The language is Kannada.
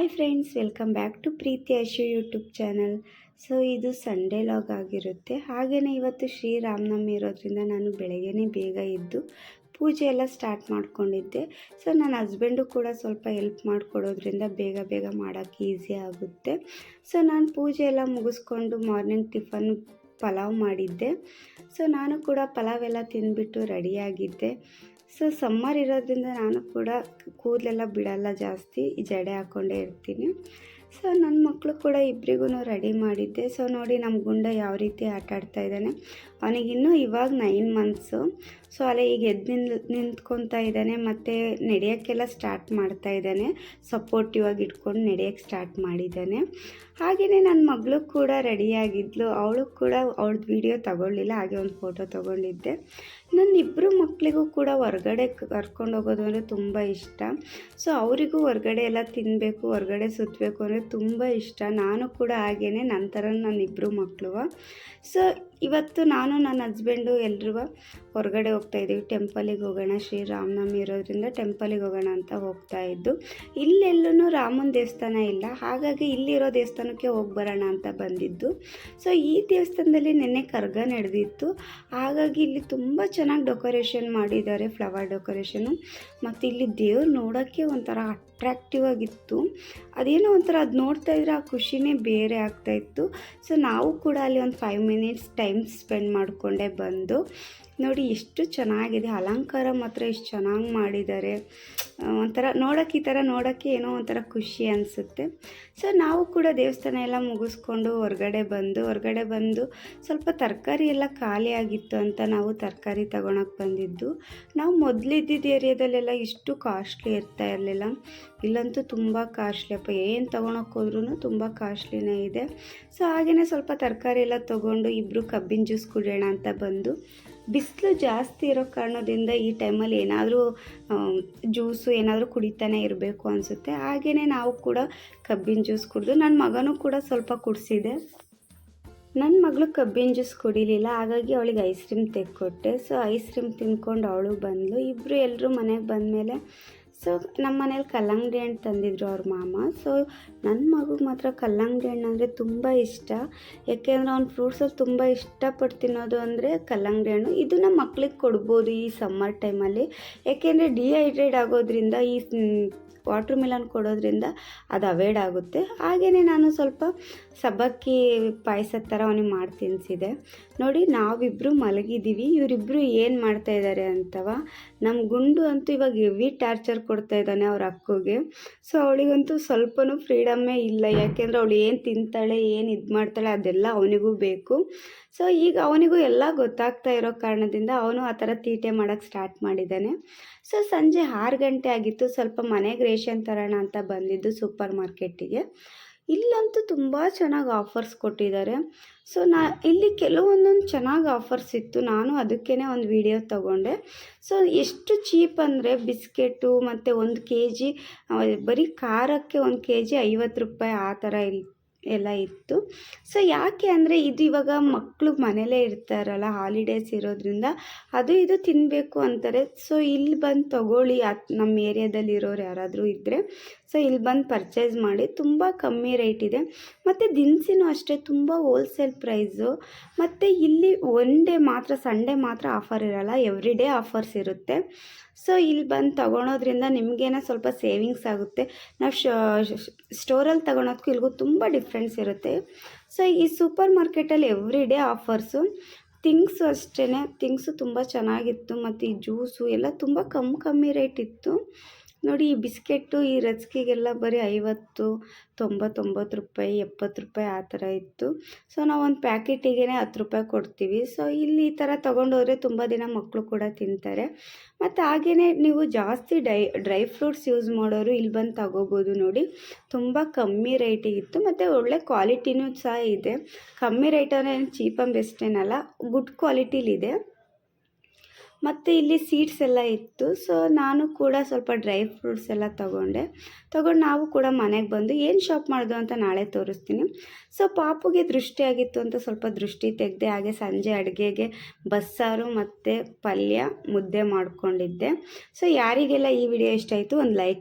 Hi friends welcome back to Preethi Ashu YouTube channel so ಇದು ಸಂಡೇ ಲಾಗ್ ಆಗಿರುತ್ತೆ. ಹಾಗೆಯೇ ಇವತ್ತು ಶ್ರೀರಾಮನವಮಿ ಇರೋದ್ರಿಂದ ನಾನು ಬೆಳಗ್ಗೆನೇ ಬೇಗ ಇದ್ದು ಪೂಜೆ ಎಲ್ಲ ಸ್ಟಾರ್ಟ್ ಮಾಡ್ಕೊಂಡಿದ್ದೆ. ಸೊ ನನ್ನ ಹಸ್ಬೆಂಡು ಕೂಡ ಸ್ವಲ್ಪ ಹೆಲ್ಪ್ ಮಾಡಿಕೊಡೋದ್ರಿಂದ ಬೇಗ ಬೇಗ ಮಾಡೋಕ್ಕೆ ಈಸಿ ಆಗುತ್ತೆ. ಸೊ ನಾನು ಪೂಜೆ ಎಲ್ಲ ಮುಗಿಸ್ಕೊಂಡು ಮಾರ್ನಿಂಗ್ ಟಿಫನ್ ಪಲಾವ್ ಮಾಡಿದ್ದೆ. ಸೊ ನಾನು ಕೂಡ ಪಲಾವ್ ಎಲ್ಲ ತಿಂದುಬಿಟ್ಟು ರೆಡಿಯಾಗಿದ್ದೆ ಸೊ ಸಮ್ಮರ್ ಇರೋದ್ರಿಂದ ನಾನು ಕೂಡ ಕೂದಲೆಲ್ಲ ಬಿಡಲ್ಲ ಜಾಸ್ತಿ ಜಡೆ ಹಾಕ್ಕೊಂಡೇ ಇರ್ತೀನಿ. ಸೊ ನನ್ನ ಮಕ್ಕಳು ಕೂಡ ಇಬ್ಬರಿಗೂ ರೆಡಿ ಮಾಡಿದ್ದೆ. ಸೊ ನೋಡಿ ನಮ್ಮ ಗುಂಡ ಯಾವ ರೀತಿ ಆಟ ಆಡ್ತಾ ಇದ್ದಾನೆ. ಅವನಿಗಿನ್ನೂ ಇವಾಗ ನೈನ್ ಮಂತ್ಸು ಸೊ ಅಲ್ಲೇ ಈಗ ಎದ್ದು ನಿಲ್ ನಿಂತ್ಕೊತಾ ಇದ್ದಾನೆ ಮತ್ತು ನಡೆಯೋಕ್ಕೆಲ್ಲ ಸ್ಟಾರ್ಟ್ ಮಾಡ್ತಾ ಇದ್ದಾನೆ. ಸಪೋರ್ಟಿವ್ ಆಗಿ ಇಟ್ಕೊಂಡು ನಡೆಯೋಕ್ಕೆ ಸ್ಟಾರ್ಟ್ ಮಾಡಿದ್ದಾನೆ. ಹಾಗೆಯೇ ನನ್ನ ಮಗಳು ಕೂಡ ರೆಡಿಯಾಗಿದ್ಲು ಅವಳು ಕೂಡ ಅವಳದ್ದು ವಿಡಿಯೋ ತಗೊಳ್ಳಿಲ್ಲ, ಹಾಗೆ ಒಂದು ಫೋಟೋ ತೊಗೊಂಡಿದ್ದೆ. ನನ್ನ ಇಬ್ಬರು ಮಕ್ಕಳಿಗೂ ಕೂಡ ಹೊರಗಡೆ ಕರ್ಕೊಂಡು ಹೋಗೋದು ಅಂದರೆ ತುಂಬ ಇಷ್ಟ. ಸೊ ಅವರಿಗೂ ಹೊರಗಡೆ ಎಲ್ಲ ತಿನ್ನಬೇಕು ಹೊರಗಡೆ ಸುತ್ತಬೇಕು ಅಂದರೆ ತುಂಬ ಇಷ್ಟ. ನಾನು ಕೂಡ ಹಾಗೇ ನಂತರ ಥರ ನನ್ನಿಬ್ಬರು ಮಕ್ಕಳು ಸೊ ಇವತ್ತು ನಾನು, ನನ್ನ ಹಸ್ಬೆಂಡು ಎಲ್ರಿಗೂ ಹೊರಗಡೆ ಹೋಗ್ತಾ ಇದ್ದೀವಿ. ಟೆಂಪಲಿಗೆ ಹೋಗೋಣ. ಶ್ರೀರಾಮನವಮಿ ಇರೋದ್ರಿಂದ ಟೆಂಪಲಿಗೆ ಹೋಗೋಣ ಅಂತ ಹೋಗ್ತಾ ಇದ್ದು ಇಲ್ಲೆಲ್ಲೂ ರಾಮನ ದೇವಸ್ಥಾನ ಇಲ್ಲ. ಹಾಗಾಗಿ ಇಲ್ಲಿರೋ ದೇವಸ್ಥಾನಕ್ಕೆ ಹೋಗಿ ಬರೋಣ ಅಂತ ಬಂದಿದ್ದು. ಸೊ, ಈ ದೇವಸ್ಥಾನದಲ್ಲಿ ನಿನ್ನೆ ಕರ್ಗ ನಡೆದಿತ್ತು. ಹಾಗಾಗಿ ಇಲ್ಲಿ ತುಂಬ ಚೆನ್ನಾಗಿ ಡೆಕೋರೇಷನ್ ಮಾಡಿದ್ದಾರೆ, ಫ್ಲವರ್ ಡೆಕೋರೇಷನು. ಮತ್ತು ಇಲ್ಲಿ ದೇವ್ರು ನೋಡೋಕ್ಕೆ ಒಂಥರ ಅಟ್ರಾಕ್ಟಿವ್ ಆಗಿತ್ತು. ಅದೇನೋ ಒಂಥರ ಅದು ನೋಡ್ತಾ ಇದ್ರೆ ಆ ಖುಷಿನೇ ಬೇರೆ ಆಗ್ತಾಯಿತ್ತು ಸೊ, ನಾವು ಕೂಡ ಅಲ್ಲಿ ಒಂದು ಫೈವ್ ಮಿನಿಟ್ಸ್ ಟೈಮ್ ಸ್ಪೆಂಡ್ ಮಾಡಿಕೊಂಡೇ ಬಂದು ನೋಡಿ, ಎಷ್ಟು ಚೆನ್ನಾಗಿದೆ. ಅಲಂಕಾರ ಮಾತ್ರ ಎಷ್ಟು ಚೆನ್ನಾಗಿ ಮಾಡಿದ್ದಾರೆ. ಒಂಥರ ನೋಡೋಕ್ಕೆ ಈ ಥರ ನೋಡೋಕ್ಕೆ ಏನೋ ಒಂಥರ ಖುಷಿ ಅನಿಸುತ್ತೆ. ಸೊ, ನಾವು ಕೂಡ ದೇವಸ್ಥಾನ ಎಲ್ಲ ಮುಗಿಸ್ಕೊಂಡು ಹೊರಗಡೆ ಬಂದು ಹೊರಗಡೆ ಬಂದು ಸ್ವಲ್ಪ ತರಕಾರಿ ಎಲ್ಲ ಖಾಲಿ ಆಗಿತ್ತು ಅಂತ ನಾವು ತರಕಾರಿ ತಗೊಳಕ್ಕೆ ಬಂದಿದ್ದು. ನಾವು ಮೊದಲಿದ್ದಿದ್ದ ಏರಿಯಾದಲ್ಲೆಲ್ಲ ಇಷ್ಟು ಕಾಸ್ಟ್ಲಿ ಇರ್ತಾ ಇರಲಿಲ್ಲ. ಇಲ್ಲಂತೂ ತುಂಬ ಕಾಸ್ಟ್ಲಿ. ಅಪ್ಪ, ಏನು ತೊಗೊಳಕ್ಕೆ ಹೋದ್ರೂ ತುಂಬ ಕಾಸ್ಟ್ಲಿನೇ ಇದೆ. ಸೊ ಹಾಗೆಯೇ ಸ್ವಲ್ಪ ತರಕಾರಿ ಎಲ್ಲ ತೊಗೊಂಡು ಇಬ್ಬರು ಕಬ್ಬಿನ ಜ್ಯೂಸ್ ಕುಡಿಯೋಣ ಅಂತ ಬಂದು ಬಿಸಿಲು ಜಾಸ್ತಿ ಇರೋ ಕಾರಣದಿಂದ ಈ ಟೈಮಲ್ಲಿ ಏನಾದರೂ ಜ್ಯೂಸು ಏನಾದರೂ ಕುಡಿತಾನೆ ಇರಬೇಕು ಅನಿಸುತ್ತೆ. ಹಾಗೆಯೇ ನಾವು ಕೂಡ ಕಬ್ಬಿನ ಜ್ಯೂಸ್ ಕುಡಿದು ನನ್ನ ಮಗನೂ ಕೂಡ ಸ್ವಲ್ಪ ಕುಡಿಸಿದೆ. ನನ್ನ ಮಗಳು ಕಬ್ಬಿನ ಜ್ಯೂಸ್ ಕುಡಿಲಿಲ್ಲ, ಹಾಗಾಗಿ ಅವಳಿಗೆ ಐಸ್ ಕ್ರೀಮ್ ತೆಕ್ಕೊಟ್ಟೆ ಸೊ ಐಸ್ ಕ್ರೀಮ್ ತಿನ್ಕೊಂಡು ಅವಳು ಬಂದಳು ಇಬ್ಬರು ಎಲ್ಲರೂ ಮನೆಗೆ ಬಂದಮೇಲೆ ಸೊ ನಮ್ಮ ಮನೇಲಿ ಕಲ್ಲಂಗಡಿ ಹಣ್ಣು ತಂದಿದ್ರು ಅವ್ರ ಮಾಮ. ಸೊ ನನ್ನ ಮಗುಗೆ ಮಾತ್ರ ಕಲ್ಲಂಗಡಿ ಹಣ್ಣು ಅಂದರೆ ತುಂಬ ಇಷ್ಟ. ಯಾಕೆಂದರೆ ಅವ್ನು ಫ್ರೂಟ್ಸಲ್ಲಿ ತುಂಬ ಇಷ್ಟಪಟ್ಟು ತಿನ್ನೋದು ಅಂದರೆ ಕಲ್ಲಂಗಡಿ ಹಣ್ಣು. ಇದನ್ನು ಮಕ್ಳಿಗೆ ಕೊಡ್ಬೋದು ಈ ಸಮ್ಮರ್ ಟೈಮಲ್ಲಿ ಯಾಕೆಂದರೆ ಡಿಹೈಡ್ರೇಟ್ ಆಗೋದ್ರಿಂದ ಈ ವಾಟ್ರ್ ಮಿಲನ್ ಕೊಡೋದ್ರಿಂದ ಅದು ಅವಾಯ್ಡ್ ಆಗುತ್ತೆ. ಹಾಗೆಯೇ ನಾನು ಸ್ವಲ್ಪ ಸಬ್ಬಕ್ಕಿ ಪಾಯಸದ ಥರ ಅವನಿಗೆ ಮಾಡಿ ತಿನ್ನಿಸಿದೆ ನೋಡಿ ನಾವಿಬ್ಬರು ಮಲಗಿದ್ದೀವಿ. ಇವರಿಬ್ಬರು ಏನು ಮಾಡ್ತಾ ಇದ್ದಾರೆ ಅಂತವ? ನಮ್ಮ ಗುಂಡು ಅಂತೂ ಇವಾಗ ಹೆವಿ ಟಾರ್ಚರ್ ಕೊಡ್ತಾ ಇದ್ದಾನೆ ಅವ್ರ ಅಕ್ಕಗೆ. ಸೊ, ಅವಳಿಗಂತೂ ಸ್ವಲ್ಪನೂ ಫ್ರೀಡಮ್ಮೇ ಇಲ್ಲ. ಯಾಕೆಂದರೆ ಅವಳು ಏನು ತಿಂತಾಳೆ, ಏನು ಇದು ಮಾಡ್ತಾಳೆ ಅದೆಲ್ಲ ಅವನಿಗೂ ಬೇಕು. ಸೊ, ಈಗ ಅವನಿಗೂ ಎಲ್ಲ ಗೊತ್ತಾಗ್ತಾ ಇರೋ ಕಾರಣದಿಂದ ಅವನು ಆ ಥರ ತೀಟೆ ಮಾಡೋಕ್ಕೆ ಸ್ಟಾರ್ಟ್ ಮಾಡಿದ್ದಾನೆ. ಸೊ, ಸಂಜೆ ಆರು ಗಂಟೆ ಆಗಿತ್ತು. ಸ್ವಲ್ಪ ಮನೆಗೆ ರೇಷನ್ ತರೋಣ ಅಂತ ಬಂದಿದ್ದು ಸೂಪರ್ ಮಾರ್ಕೆಟಿಗೆ ಇಲ್ಲಂತೂ ತುಂಬ ಚೆನ್ನಾಗಿ ಆಫರ್ಸ್ ಕೊಟ್ಟಿದ್ದಾರೆ. ಸೊ ನಾ ಇಲ್ಲಿ ಕೆಲವೊಂದೊಂದು ಚೆನ್ನಾಗಿ ಆಫರ್ಸ್ ಇತ್ತು. ನಾನು ಅದಕ್ಕೇ ಒಂದು ವಿಡಿಯೋ ತಗೊಂಡೆ. ಸೊ ಎಷ್ಟು ಚೀಪ್ ಅಂದರೆ ಬಿಸ್ಕೆಟು ಮತ್ತು ಒಂದು ಕೆ ಜಿ ಬರೀ ಖಾರಕ್ಕೆ ಒಂದು ಕೆ ಜಿ ಐವತ್ತು ರೂಪಾಯಿ ಆ ಥರ ಇಲ್ಲಿ ಎಲ್ಲ ಇತ್ತು. ಸೊ ಯಾಕೆ ಅಂದರೆ ಇದು ಇವಾಗ ಮಕ್ಕಳು ಮನೇಲೇ ಇರ್ತಾರಲ್ಲ ಹಾಲಿಡೇಸ್ ಇರೋದ್ರಿಂದ ಅದು ಇದು ತಿನ್ನಬೇಕು ಅಂತಾರೆ. ಸೊ ಇಲ್ಲಿ ಬಂದು ತೊಗೊಳ್ಳಿ ನಮ್ಮ ಏರಿಯಾದಲ್ಲಿ ಇರೋರು ಯಾರಾದರೂ ಇದ್ದರೆ ಸೊ ಇಲ್ಲಿ ಬಂದು ಪರ್ಚೇಸ್ ಮಾಡಿ, ತುಂಬ ಕಮ್ಮಿ ರೇಟ್ ಇದೆ. ಮತ್ತು ದಿನಸಿನೂ ಅಷ್ಟೇ ತುಂಬ ಹೋಲ್ಸೇಲ್ ಪ್ರೈಸು ಮತ್ತು ಇಲ್ಲಿ ಒನ್ ಡೇ ಮಾತ್ರ ಸಂಡೇ ಮಾತ್ರ ಆಫರ್ ಇರೋಲ್ಲ ಎವ್ರಿ ಡೇ ಆಫರ್ಸ್ ಇರುತ್ತೆ. ಸೊ ಇಲ್ಲಿ ಬಂದು ತೊಗೊಳೋದ್ರಿಂದ ನಿಮಗೇನೋ ಸ್ವಲ್ಪ ಸೇವಿಂಗ್ಸ್ ಆಗುತ್ತೆ. ನಾವು ಸ್ಟೋರಲ್ಲಿ ತೊಗೊಳೋದಕ್ಕೂ ಇಲ್ಲಿಗೂ ತುಂಬ ಡಿಫ್ರೆನ್ಸ್ ಇರುತ್ತೆ. ಸೊ ಈ ಸೂಪರ್ ಮಾರ್ಕೆಟಲ್ಲಿ ಎವ್ರಿ ಡೇ ಆಫರ್ಸು ಥಿಂಗ್ಸು ಅಷ್ಟೇ ಥಿಂಗ್ಸು ತುಂಬ ಚೆನ್ನಾಗಿತ್ತು, ಮತ್ತು ಈ ಜ್ಯೂಸು ಎಲ್ಲ ತುಂಬ ಕಮ್ಮಿ ಕಮ್ಮಿ ರೇಟ್ ಇತ್ತು. ನೋಡಿ ಈ ಬಿಸ್ಕೆಟ್ಟು ಈ ರಸ್ಕಿಗೆಲ್ಲ ಬರೀ ಐವತ್ತು, ತೊಂಬತ್ತೊಂಬತ್ತು ರೂಪಾಯಿ, ಎಪ್ಪತ್ತು ರೂಪಾಯಿ ಆ ಥರ ಇತ್ತು. ಸೊ ನಾವು ಒಂದು ಪ್ಯಾಕೆಟಿಗೆ ಹತ್ತು ರೂಪಾಯಿ ಕೊಡ್ತೀವಿ. ಸೊ ಇಲ್ಲಿ ಈ ಥರ ತೊಗೊಂಡೋದ್ರೆ ತುಂಬ ದಿನ ಮಕ್ಕಳು ಕೂಡ ತಿಂತಾರೆ. ಮತ್ತು ಹಾಗೇ ನೀವು ಜಾಸ್ತಿ ಡೈ, ಡ್ರೈ ಫ್ರೂಟ್ಸ್ ಯೂಸ್ ಮಾಡೋರು ಇಲ್ಲಿ ಬಂದು ತಗೋಬೋದು ನೋಡಿ. ತುಂಬ ಕಮ್ಮಿ ರೇಟಿಗಿತ್ತು ಮತ್ತು ಒಳ್ಳೆ ಕ್ವಾಲಿಟಿನೂ ಸಹ ಇದೆ. ಕಮ್ಮಿ ರೇಟನೇ ಚೀಪ್ ಆ್ಯಂಡ್ ಬೆಸ್ಟ್ ಏನಲ್ಲ ಗುಡ್ ಕ್ವಾಲಿಟಿಲಿದೆ. ಮತ್ತು ಇಲ್ಲಿ ಸೀಡ್ಸ್ ಎಲ್ಲ ಇತ್ತು. ಸೊ ನಾನು ಕೂಡ ಸ್ವಲ್ಪ ಡ್ರೈ ಫ್ರೂಟ್ಸ್ ಎಲ್ಲ ತೊಗೊಂಡೆ. ತೊಗೊಂಡು ನಾವು ಕೂಡ ಮನೆಗೆ ಬಂದು ಏನು ಶಾಪ್ ಮಾಡೋದು ಅಂತ ನಾಳೆ ತೋರಿಸ್ತೀನಿ. ಸೊ ಪಾಪುಗೆ ದೃಷ್ಟಿ ಆಗಿತ್ತು ಅಂತ ಸ್ವಲ್ಪ ದೃಷ್ಟಿ ತೆಗೆದೆ ಹಾಗೆ ಸಂಜೆ ಅಡುಗೆಗೆ ಬಸ್ಸಾರು ಮತ್ತು ಪಲ್ಯ ಮುದ್ದೆ ಮಾಡಿಕೊಂಡಿದ್ದೆ. ಸೊ ಯಾರಿಗೆಲ್ಲ ಈ ವಿಡಿಯೋ ಇಷ್ಟ ಆಯಿತು ಒಂದು ಲೈಕ್